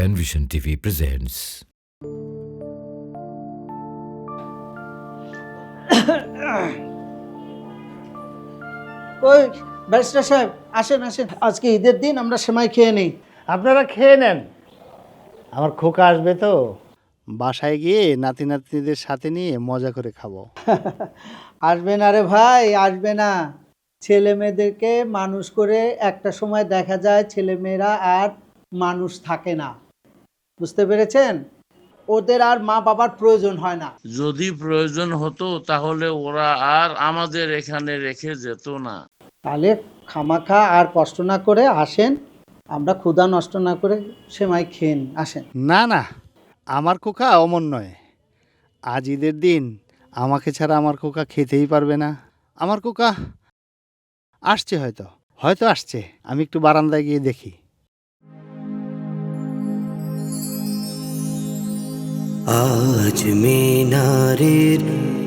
Penvision TV presents. ওই barrister সাহেব আসেন আসেন। আজকে ঈদের দিন আমরা সেমাই খেয়ে নিই। আপনারা খেয়ে নেন। আমার খোকা আসবে তো। বাসায় গিয়ে নাতি নাতনিদের সাথে নিয়ে মজা করে খাব। আসবে না রে ভাই আসবে না। ছেলে মেয়েদেরকে মানুষ করে একটা সময় দেখা যায় ছেলে মেয়েরা আর মানুষ থাকে না। বুঝতে পেরেছেন? ওদের আর মা বাবার প্রয়োজন হয় না। যদি প্রয়োজন হতো তাহলে ওরা আর আমাদের এখানে রেখে যেত না। তাহলে খামাখা আর কষ্ট না করে আসেন আমরা ক্ষুধা নষ্ট না করে সেমাই খেয়ে নিই আসেন। না না আমার খোকা অমন নয়। আজ ঈদের দিন আমাকে ছাড়া আমার খোকা খেতেই পারবে না। আমার খোকা আসছে হয়তো হয়তো আসছে আমি একটু বারান্দায় গিয়ে দেখি। আজ মিনারের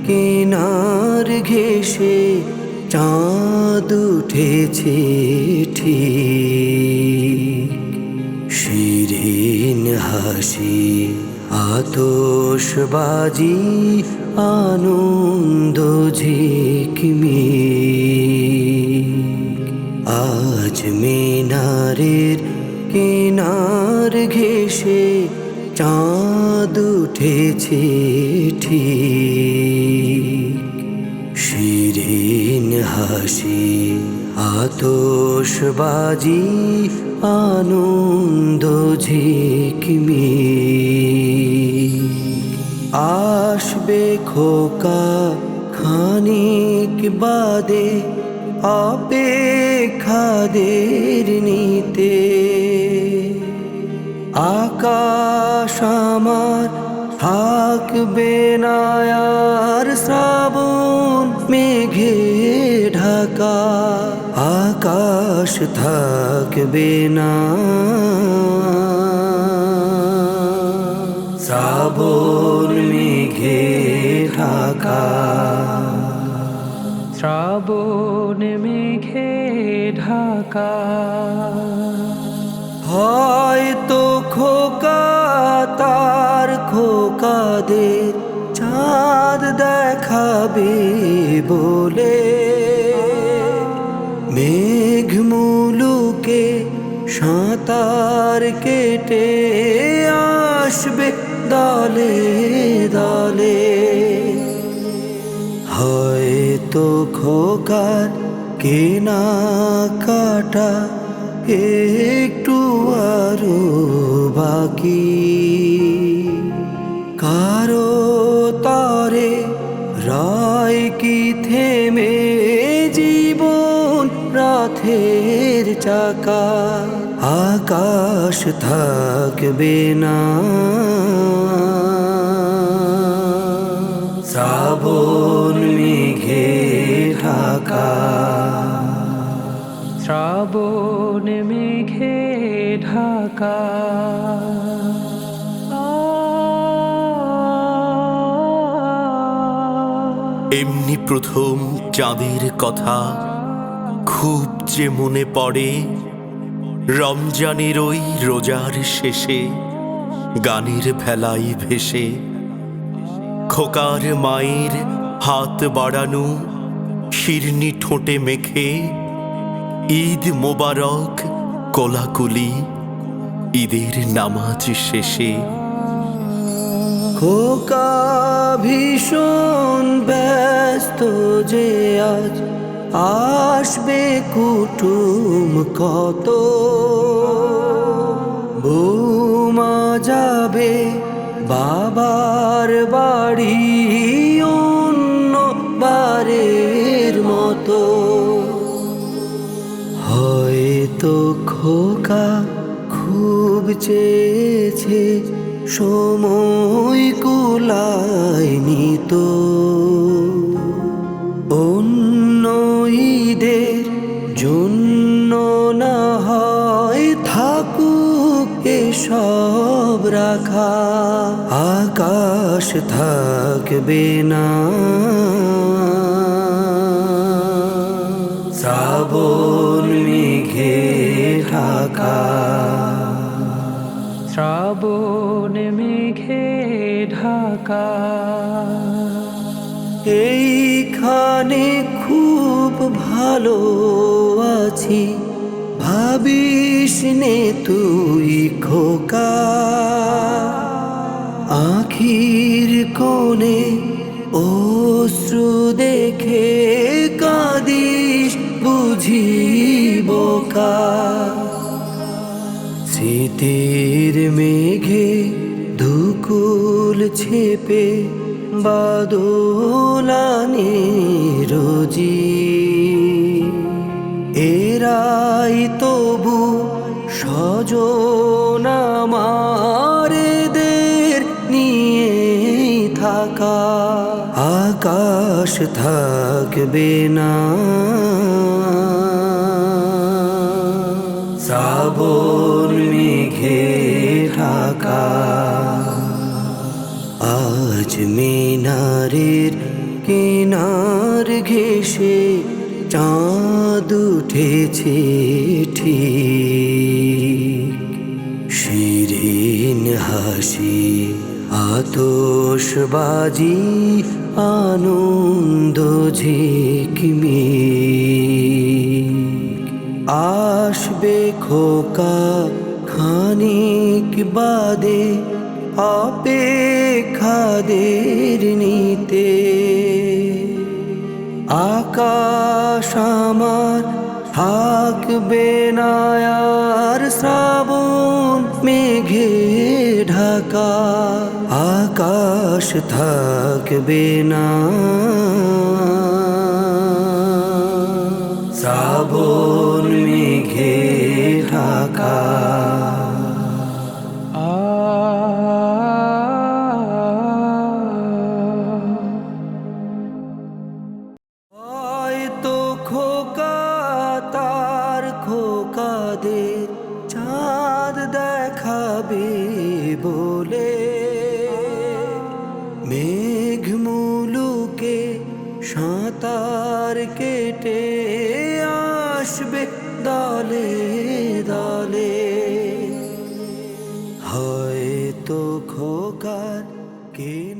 কিনার ঘেসে চাঁদ উঠেছে ঠিক। শিরিন হাসি, আতশবাজি, আনন্দ ঝিকমি আজ মিনারের কিনার ঘেসে চাঁদ উঠেছে ঠিক। শিরিন হাসি, আতশবাজি, আনন্দ ঝিকমি আসবে খোকা খানিক বাদে অপেক্ষাদের নিতে আকাশ আমার থাকবে না আর শ্রাবণ মেঘে ঢাকা আকাশ থাকবে না। শ্রাবণ মেঘে ঢাকা। শ্রাবণ মেঘে ঢাকা। হয়তো দেখাবে বলে। মেঘ মুলুকে সাঁতার কেটে আসবে দলে দলে। হয়তো খোকার কেনা কাটা একটু আরও বাকি। কারও তরে রায় কি থেমে জীবন রাথের চাকা? আকাশ থাকবে না। শ্রাবণ মেঘে ঢাকা। শ্রাবণ মেঘে ঢাকা। এমনি প্রথম চাঁদের কথা, খুব যে মনে পড়ে। রমজানের ওই রোজার শেষে, গানের ভেলাই ভেসে, খোকার মায়ের হাত বাড়ানো, শিরনি ঠোঁটে মেখে, ঈদ মোবারক, কোলাকুলি, ঈদের নামাজ শেষে। খোকা ভীষণ যে আজ আসবে কুটুম কত? বৌমা যাবে বাবার বাড়ি অন্য বারের মতো। হয়তো খোকা খুব চেয়েছে, সময় কুলায়নি তো। রাখা আকাশ থাকবে না। শ্রাবণ মেঘে ঢাকা। শ্রাবণ মেঘে ঢাকা। এইখানে খুব ভালো আছি। ভাবিস নে তুই খোকা। আখির কোণে অশ্রু দেখে কাঁদিস বুঝি বোকা শীতের মেঘে ধুকুল ছেপে বাদলানে রোজি। এরাই তবু সজন আকাশ। থাকবে না। শ্রাবণ মেঘে ঢাকা। আজ মিনারের কিনার ঘেসে চাঁদ উঠেছে ঠিক। শিরিন হাসি আতশবাজি, আনন্দ ঝিকমি আসবে খোকা খানিক বাদে, অপেক্ষাদের নিতে। আকাশ আমার থাকবে না আর শ্রাবণ মেঘে ঢাকা আকাশ থাকবে না। শ্রাবণ মেঘে ঢাকা বলে মেঘ মুলুকে সাঁতার কেটে আসবে দলে দলে। হয়তো খোকার কেনা